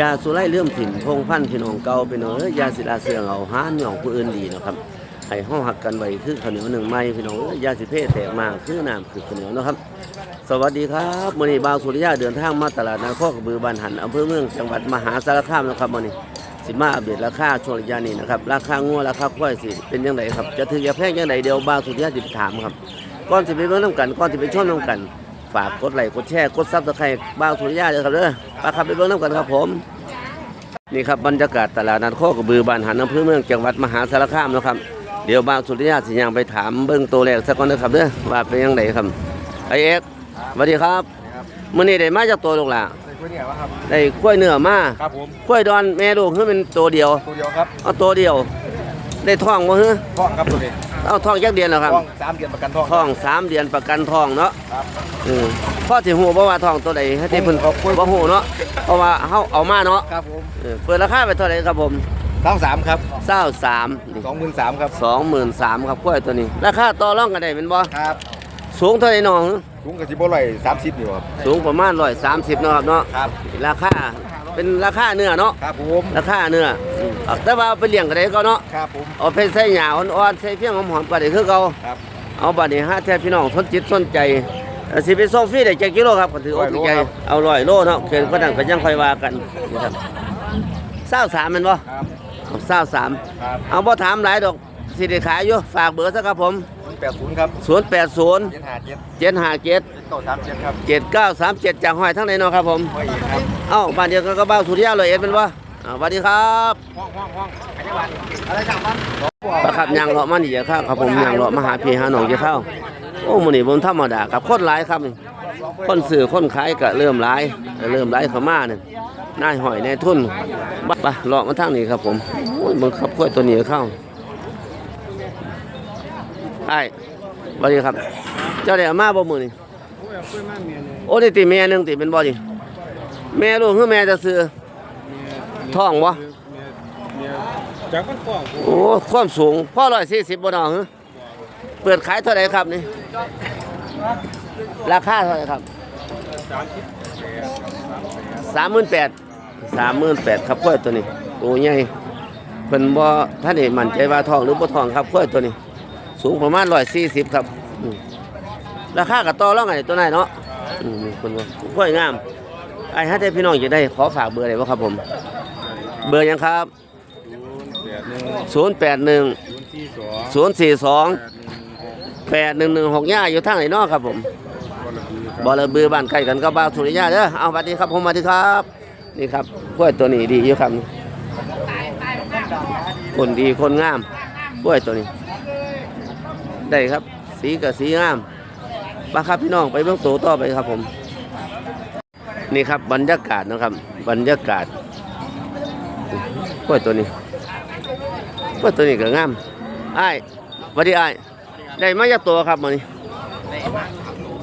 ยาสุไลเลื่อมถิ่นพงพันธุ์พี่น้องเก่าพี่น้องเอ้ยยาศิลาเสืองเอาห้านหย่องผู้อื่นดีนะครับให้ห้องหักกันไว้คือข้าวเหนียวหนึ่งไม้พี่น้องเอ้ยยาสิเพศแตกมาคือน้ำคือข้าวเหนียวนะครับ สวัสดีครับมื้อนี้บ่าวสุริยะเดินทางมาตลาดนาคอกระบือบ้านหันอำเภอเมืองจังหวัดมหาสารคามนะครับมื้อนี้สิมาอัปเดตราคาช่วงระยะนี้นะครับราคางัวราคาควายสิเป็นจังไดครับจะถือจะแพงจังไดเดี๋ยวบ่าวสุริยะสิถามครับก่อนสิไปเบิ่งนํกันก่อนสิไปชมนํกัน ฝากกดไลค์กดแชร์กดซับสไครต์บ่าวสุริยะเด้อครับเด้อไปครับไปเบิ่งนํกันครับผม นี่ครับบรรยากาศตลาดนัดโคกระบือบ้านหันอำเภอเมืองจังหวัดมหาสารคามเนาะครับ เดี๋ยวบ่าวสุริยะสิยังไปถามเบิ่งตัวแรกสักก่อนนะครับเด้อว่าเป็นยังไงครับไอเอกสวัสดีครับมื้อนี้ได้มาจากตัวลูกหล่ะใส่กล้วยเหนียวครับได้กล้วยเนื้อมาครับผม กล้วยดอนแม่ลูกคือเป็นตัวเดียวตัวเดียวครับเอาตัวเดียว ได้ท้องบ่ฮะท้องครับตัวนี้เอาท้องยักเดือนแล้วครับท้องสามเดือนประกันท้องท้องสามเดือนประกันท้องเนาะครับเออพ่อสิฮู้บ่ว่าท้องตัวใดให้ที่เพิ่นเอากล้วยบ่ฮู้เนาะเพราะว่าเฮาเอามาเนาะครับผมเออเปิดราคาไปเท่าไหร่ครับผมท้องสามครับ23นี่สองหมื่นสามครับสองหมื่นสามครับกล้วยตัวนี้ ราคาต่อรองกันได้เป็นบ่ครับสูงเท่าไหร่น้องถุงกระชิบอร่อยสามสิบอยู่ครับสูงประมาณร้อยสามสิบเนาะครับเนาะครับราคา เป็นราคาเนื้อเนาะครับผมราคาเนื้ออืมเอาแต่ว่าเอาไปเลี้ยงกันได้ก็เนาะครับผมเอาไปใส่หญ้าอ่อนๆใส่เพียงหอมๆก็ได้คือเก่าครับเอาบัดนี้ฮะแท้พี่น้องสนจิตสนใจเอ่อสิไปส่งฟรีได้จักกิโลครับก็ถืออกถือใจเอาร้อยโลเนาะเกินก็นั่นก็ยังค่อยว่ากันนี่ครับเศร้าสามแมันบ่ครับเอาเศร้าสามครับเอาบ่ถามหลายดอกสิได้ขายอยู่ฝากเบอร์ซะครับผม แปดศูนย์ครับ080เจ็ดห้าเจ็ดเจ็ดห้าเจ็ดเจ็ดเก้าสามเจ็ดครับเจ็ดเก้าสามเจ็ดจากห้อยทั้งไหนเนาะครับผมห้อยเอกครับเอ้าบ้านเดียวกันก็บ้านสุริยะเลยเอ็ดเป็นวะอ่าสวัสดีครับห้องห้องห้องอันนี้วันอะไรจังมันประครับยางเลาะมานี่จะเข้าครับผมยางเลาะมาหาพี่หาหนองจะเข้าโอ้มันนี่บนธรรมดากับคนหลายครับนี่คนซื้อคนขายก็เริ่มหลายเริ่มหลายเข้ามาเนี่ยนายหอยนายทุนบัดไปเลาะมาทางนี้ครับผมโอ้ยมันขับกล้วยตัวนี้เข้า ไอ้สวัสดีครับ เจ้าเดี๋ยวมาบ่มือนี่โอ้ได้ติแม่หนึ่งติเป็นบ่ดิแม่ลูกคือแม่จะซื้อท้องบ่จากมันกว้างโอ้ความสูงพ่อร้อยสี่สิบบ่น้องฮะเปิดขายเท่าไหร่ครับนี่ราคาเท่าไหร่ครับสามหมื่นแปดสามหมื่นแปดครับกล้วยตัวนี้ตัวใหญ่เพิ่นบ่ท่านนี่มั่นใจว่าทองหรือบ่ทองครับกล้วยตัวนี้ สูงประมาณร้อยสี่สิบครับอืมราคากับต่อรองกันตัวไหนเนาะอืมคนว่ากล้วยงามไอ้ถ้าได้พี่น้องจะได้ขอฝากเบอร์อะไรบ่ครับผม เบอร์หยังครับศูนย์แปดหนึ่ง081ศูนย์สี่สอง042แปดหนึ่ง8116ย่าอยู่ทางไหนเนาะครับผม บอลลูนครับบ่ระบือบ้านใกล้กันก็บ้านสุริยะเด้อเอาสวัสดีครับผมสวัสดีครับ นี่ครับกล้วยตัวนี้ดีอยู่ครับคนดีคนงามกล้วยตัวนี้ ได้ครับ สีกับสีงามมาครับพี่น้องไปเบื้องโตวต่อไปครับผม นี่ครับบรรยากาศนะครับบรรยากาศกล้วยตัวนี้กล้วยตัวนี้ก็งามไอ้สวัสดีไอ้ได้มาจากตัวครับมันนี้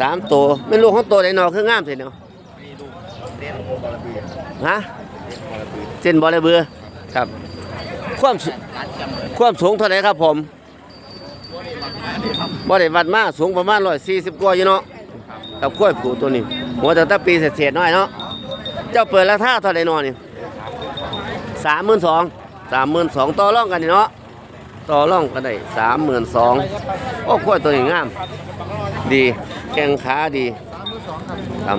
สามตัวเป็นลูกของตัวไหนนอคืองามเสร็จเนาะฮะเส้นบอลเลยเบือครับ ความความสูงเท่าไหร่ครับผม บอได้วัดมาสูงประมาณร้อยสี่สิบกว่าอยู่เนาะกับกล้วยผูตัวนี้หัวแต่ตั้งปีเศษๆน่อยเนาะเจ้าเปิดราคาเท่าไหร่นอนี่สามหมื่นสองสามหมื่นสองต่อร่องกันนี่เนาะต่อร่องกันได้สามหมื่นสองโอ้กล้วยตัวนี้งาม ดีแข้งขาดีครับ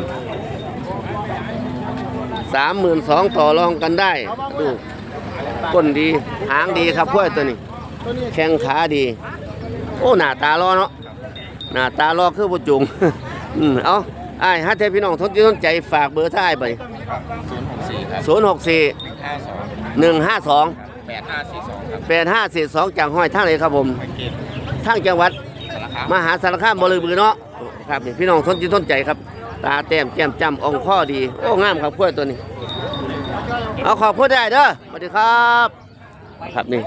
สามหมื่นสองต่อรองกันได้ดูก้นดีหางดีครับพวกตัวนี้ แข้งขาดี โอ้หน้าตารอเนาะหน้าตารอคือบุจุง อืมเอาไอ้ายฮัทเทพี่น้องทนที่สนใจฝากเบอร์ท่ายไปศูนย์หกสี่ศูนย์หกสี่ครับห้าสองหนึ่งห้าสองแปดห้าสี่สองครับแปดห้าสี่สองจากห้อยทางไหนครับผมไปเกตทางจังหวัด สารคามมหาสารคามบริบือเนาะครับนี่พี่น้องทนจิตทนใจครับ ตาแต้มแก้มจำองค์ข้อดี โอ้งามครับกล้วยตัวนี้ เอาขอบพูดได้เด้อสวัสดีครับ ครับนี่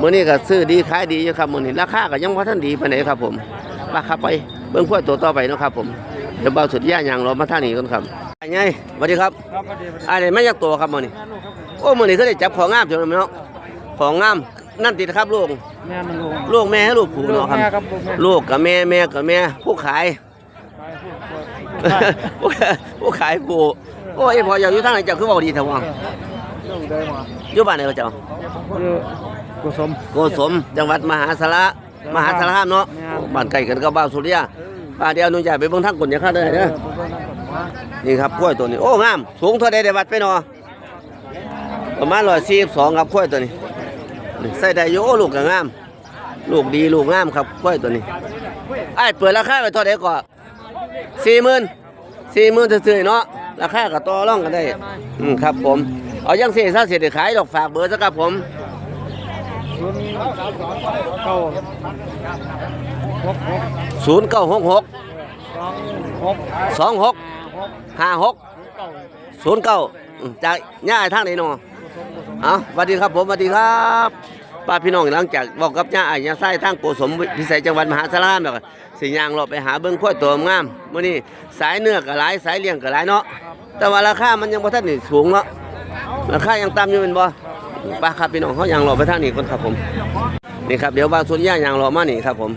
มื้อนี้ก็ซื้อดีขายดีอยู่ครับมื้อนี้ราคาก็ยังบ่ทันดีปานใดครับผมมาครับไปเบิ่งกล้วยตัวต่อไปเนาะครับผมเดี๋ยวเบาสุดย่าย่างรอมาทางนี้ก่อนครับไอ้ไงสวัสดีครับครับพอดีพอดีไอ้ได้มาจากตัวครับมื้อนี้แม่ลูกครับโอ้มื้อนี้ก็ได้จับของงามจังเลยเนาะของงามนั่นติดครับลูกแม่มันลูกลูกแม่ให้ลูกผูเนาะครับแม่ครับลูกแม่ลูกกับแม่แม่กับแม่ผู้ขายไปพูดพูดผู้ผู้ขายผู้โอ้ยพออยากอยู่ทางไหนเจ้าคือเว้าดีแท้วะต้องได้มาอยู่บ้านไหนวะเจ้าคือ กุศลโกสมจังหวัดมหาสาระมหาสารคามเนาะบ้านใกล้กันกับบ้านสุริยาบ้านเดียวหนุ่ยใหญ่ไปเบิ่งทางกลอย่าเข้าเด้อเด้อนี่ครับกล้วยตัวนี้โอ้งามสูงเท่าใดได้วัดไปเนาะประมาณ142ครับกล้วยตัวนี้นี่ใส่ได้อยู่โอ้ลูกก็งาม ลูกดีลูกงามครับกล้วยตัวนี้ไอ้ายเปิดราคาไปเท่าใดก็40,000 40,000ซื่อๆเนาะราคาก็ต่อรองกันได้อืมครับผมเอาจังซี่ซะสิได้ขายดอกฝากเบอร์ซะครับผม ศูนย์เก้าหกหกศูนย์เก้าหกหกสองหกสองหกห้าหกศูนย์เก้าจากย่าทางไหนเนาะเอาสวัสดีครับผมสวัสดีครับป้าพี่น้องหลังจากบอกกับย่าไอ้ย่าไส้ทางโกสมพิสัยจังหวัดมหาสารคามแล้วก็สิย่างเราไปหาเบิ้งข้อยตัวงามมื้อนี้สายเนื้อก็หลายสายเลี้ยงก็หลายเนาะแต่ว่าราคามันยังบ่ทันได้สูงเนาะราคายังต่ำอยู่เป็นบ่ ป้าครับพี่น้องเขายางรอไปทางนี้ก่อนครับผมนี่ครับเดี๋ยวบางส่วนย่างรอมานี่ครับผม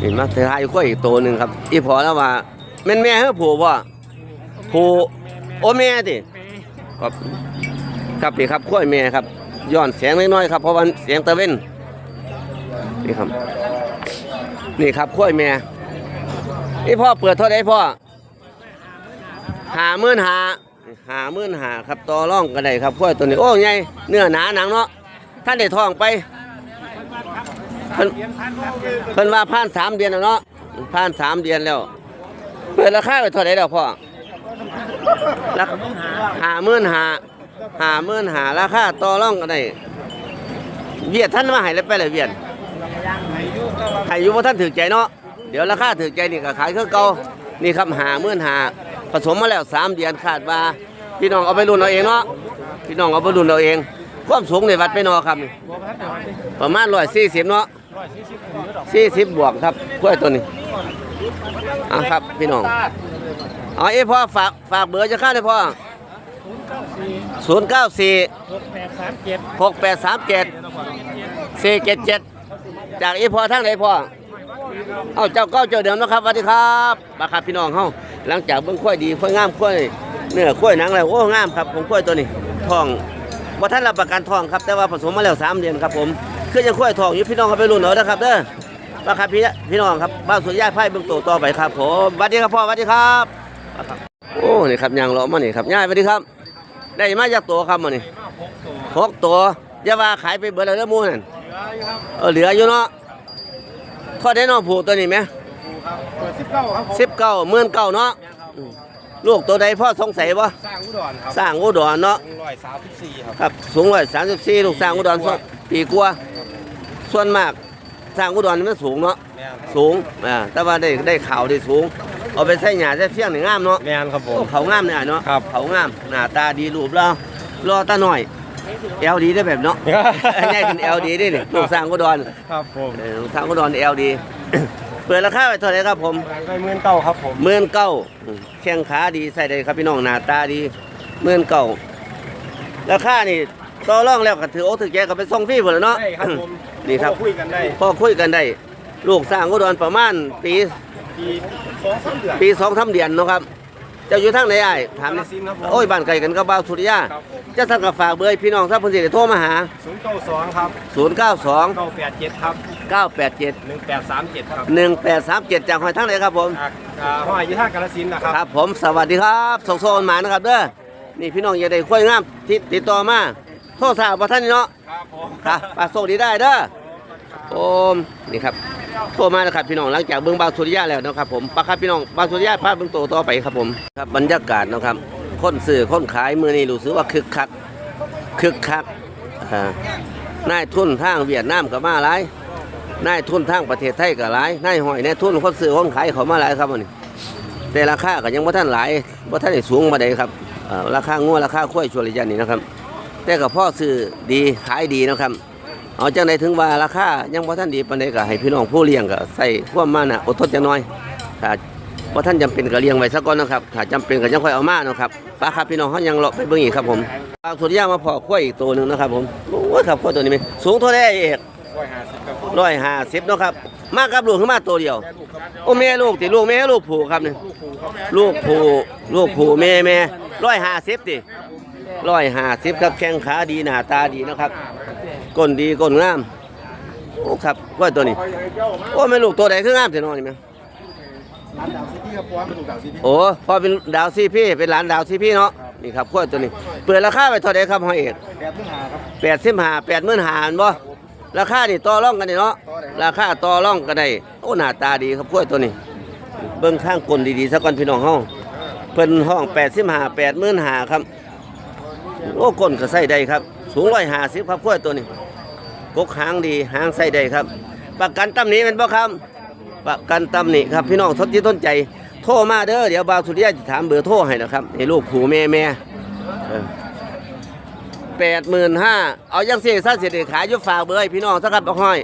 เห็นไหมแต่ทายกล้วยอีกตัวหนึ่งครับ อีพอแล้วว่าแม่แม่เฮ้อผูบ่ผูโอแม่ติครับครับพี่ครับกล้วยแม่ครับย้อนเสียงน้อยๆครับเพราะว่าเสียงตะเว้นนี่ครับ นี่ครับกล้วยแม่อีพ่อเปิดเท่าไรพ่อหาเมื่นหา หามื่นหาครับต่อร่องกันได้ครับกล้วยตัวนี้โอ้ไงเนื้อหนาหนังเนาะท่านได้ทองไปเพิ่นเพิ่นว่าผ่านสามเดือนแล้วเนาะผ่านสามเดือนแล้วเปิดราคาไปเท่าไหร่แล้วพ่อราหาหมื่นหาหาหมื่นหาราคาต่อร่องกันได้เวียดท่านมาให้แล้วไปเลยเวียดให้อยู่ว่าท่านถือใจเนาะเดี๋ยวราคาถือใจนี่ก็ขายเครื่องเก่านี่ครับหาหมื่นหา ผสมมาแล้วสามเดือนคาดว่า พี่น้องเอาไปรุ่นเอาเองเนาะพี่น้องเอาไปรุ่นเอาเอง ความสูงในวัดไปนอครับนี่ประมาณร้อยสี่สิบเนาะสี่สิบบวกครับกล้วยตัวนี้อะครับพี่น้องเอาเอ้พ่อฝากฝากเบอร์จะค่าเลยพ่อศูนย์เก้าสี่หกแปดสามเจ็ดหกแปดสามเจ็ดสี่เจ็ดเจ็ดจากเอ้พ่อทั้งไหนพ่อ เอาเจ้าเก้าเจ้าเดิมนะครับสวัสดีครับมาครับพี่น้องเฮาหลังจากเบิ่งกล้วยดีกล้วยงามกล้วยเนื้อกล้วยหนังแล้วโอ้งามครับของกล้วยตัวนี้ทองว่าท่านรับประกันทองครับแต่ว่าผสมมาแล้วสามเดือนครับผมคือยังกล้วยทองอยู่พี่น้องเขาไปรุ่นเอานะครับเด้อมาครับพี่พี่น้องครับบ้านสวนย่าไพ่เบื้องโตต่อไปครับผมสวัสดีครับพ่อสวัสดีครับโอ้นี่ครับยางล้อมานี่ครับย่ายสวัสดีครับ ได้มาจากตัวครับมานี่หกตัวอย่าว่าขายไปเบิดแล้วเด้อมูนั่นเออเหลืออยู่เนาะ ทอดได้เน้องผูตัวนี้ไหมเปิดสิบเก้าครับผมสิบเก้าหมื่นเก้าเนาะอืมลูกตัวใดพ่อสงสัยบ่สร้างอุดรครับสร้างอุดรเนาะ ร้อยสามสิบสี่ครับ ครับสูงร้อยสามสิบสี่ลูกสร้างอุดรสองปีกว่าส่วนมากสร้างอุดรนี่มันสูงเนาะแม่นครับสูงอ่าแต่ว่าได้ได้ข่าวได้สูง เอาไปใส่หญ้าใส่เฟี้ยงนี่งามเนาะแม่นครับผโอ้ม เขางามเนี่ยเนาะครับ เขางามหน้าตาดีรูปแล้วรอตาหน่อย เอลดีได้แบบเนาะง่ายขึ้นเอลดีได้นี่ลูกสร้างกุดรครับผมเออลูกสร้างกุดรเอลดีเปิดราคาไปเท่าไหร่ครับผมร้านก็หมื่นเก้าครับผมหมื่นเก้าแข้งขาดีใส่ได้ครับพี่น้องหน้าตาดีหมื่นเก้าราคานี่ต่อรองแล้วก็ถือโอ้ถือแกก็ไปส่งฟรีหมดแล้วเนาะได้ครับผมนี่ครับโทคุยกันได้พอคุยกันได้ ลูกสร้างกุดรประมาณปีปีสองสามเดือนปีสองสามเดือนเนาะครับเจ้าอยู่ทางไหนไอ้ายถามหกานี่ฬสินธุ์ครับผม โอ้ยบ้านไกลกันก็บ้าวสุริยาครับผมจะสั่งกับฝากเบอร์ให้พี่น้องทราบเพิ่นสิได้โทรมาหา ศูนย์เก้าสองครับ092 เก้าแปดเจ็ดครับ987 หนึ่งแปดสามเจ็ดครับ1837 จากหอยทางไหนครับผมจากอ่าห้อยยุทธากาฬสินธุ์นะครับ ครับผมสวัสดีครับส่งโซนหมานะครับเด้อนี่พี่น้องอย่าได้ค่อยงามที่ติดต่อมาโทรศัพท์บ่ท่านนี่เนาะ ครับผม ครับฝากส่งดีได้เด้อโอมนี่ครับ โทรมานะครับพี่น้องหลังจากเบิ่งบาวสุริยะแล้วนะครับผมปะครับพี่น้องบาวสุริยะพาเบิ่งโตต่อไปครับผมครับบรรยากาศนะครับคนซื้อคนขายมือนี้รู้สึกว่าคึกคักคึกคักนายทุนทางเวียดนามก็มาหลายนายทุนทางประเทศไทยก็หลายนายหอยนายทุนคนซื้อคนขายเขามาหลายครับวันนี้แต่ราคาก็ยังบ่ท่านหลายบ่ท่านสูงมาได้ครับราคางัวราคาข้วยชวนระยะนี้นะครับ แต่ก็พ่อซื้อดีขายดีนะครับ เอาจังไดถึงว่าราคายังบ่ท่านดีปานใดก็ให้พี่น้องผู้เลี้ยงก็ใส่ความมานะอดทนจังน้อยถ้าบ่ท่านจำเป็นก็เลี้ยงไว้ซะก่อนนะครับถ้าจำเป็นก็ยังค่อยเอามาเนาะครับป้าครับพี่น้องเฮายังเลาะไปเบิ่งอีกครับผมปลาสุริยามาพอข้วยอีกตัวหนึงนะครับผมโอ้ยครับข้วยตัวนี้แม่สูงเท่าใดเอกร้อยห้าสิบครับ150เนาะครับ มากับลูกขึ้นมาตัวเดียว โอ้แม่ลูกติลูกแม่ลูกผูกครับนี่ลูกครูคลูกผูลูกผูแม่แม่ร้อยห้าสิบดิร้อยห้าสิบครับแข้งขาดีหน้าตาดีนะครับ ก้นดีก้นงามโอ้ครับว่าตัวนี้โอ้แม่ลูกตัวใดคืองามแต่นอนนี่แมั้งโอ้พอเป็นดาวซีพี่เป็นหลานดาวซีพี่เนาะนี่ครับขั้วตัวนี้ เปิดราคาไปเท่าไหร่ครับห้อยเอกแปดหมื่นห้าครับแปดสิบห้าแปดหมื่นห้าบ่ราคานี่ต่อร่องกันนี่เนาะราคาต่อร่องกันได้โอ้หน้าตาดีครับขั้วตัวนี้เบิ่งข้างกลดีๆสักก่อนพี่น้องเฮาเพิ่นห้องแปดสิบห้าแปดหมื่นห้าครับโอ้ก้นก็ใส่ได้ครับ สูงร้อยห้าสิบครับขั้วตัวนี้ กกหางดีหางใส่ได้ครับ ประกันตำหนิเป็นบ่ครับ ประกันตำหนิครับพี่น้องทดที่ต้นใจ โทรมาเด้อเดี๋ยวบาวสุริยะจะถามเบอร์โทรให้นะครับให้ลูกผูแม่แม่แปดหมื่นห้าเอายังเสียซะเสียเด็ขายยุฝากเบอร์ให้พี่น้องสักครับบ่ห้อย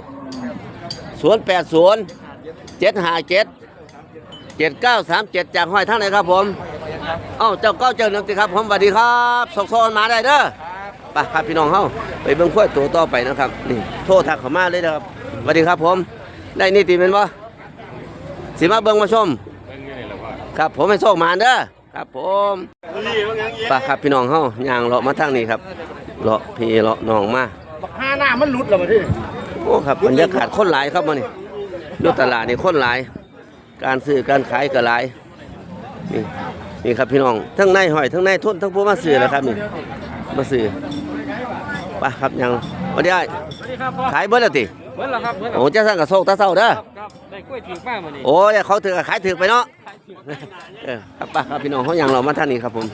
ศูนแปดศูนเจ็ดห้าเจ็ดเจ็ดเก้าสามเจ็ดจากห้อยทั้งไหนครับผมเอ้าเจ้าเก้าเจ้าหนึ่งสิครับผมสวัสดีครับสกโซนมาได้เด้อ ไปครับพี่น้องเฮาไปเบิ่งขั้วตัวต่อไปนะครับนี่โทรทักเข้ามาเลยนะครับสวัสดีครับผมได้นี่ติเป็นบ่สิมาเบิ่งมาชมครับผมให้โชคมาเด้อครับผมไปครับพี่น้องเฮาย่างเลาะมาทางนี้ครับเลาะพี่เลาะน้องมาบักห้าหน้ามันหลุดแล้วมาที่โอ้ครับบรรยากาศคนหลายครับมื้อนี้อยู่ตลาดนี่คนหลาย การซื้อการขายก็หลายนี่นี่ครับพี่น้องทั้งในหอยทั้งในทุนทั้งผู้มาซื้อนะครับนี่มาซื้อ ไปครับยังบ่ได้สวัสดีครับพ่อขายเบิดแล้วติเหมือนเหรอครับเหมือนเหรอโอ้เจ้าสั่งกับโซกตาเศร้าเด้อครับครับได้กล้วยถึงมากมานี่โอ้เดี๋ยวเขาถือกับขายถือไปเนาะเออครับป่ะครับพี่น้องเขาอย่างเรามาท่านนี้ครับผม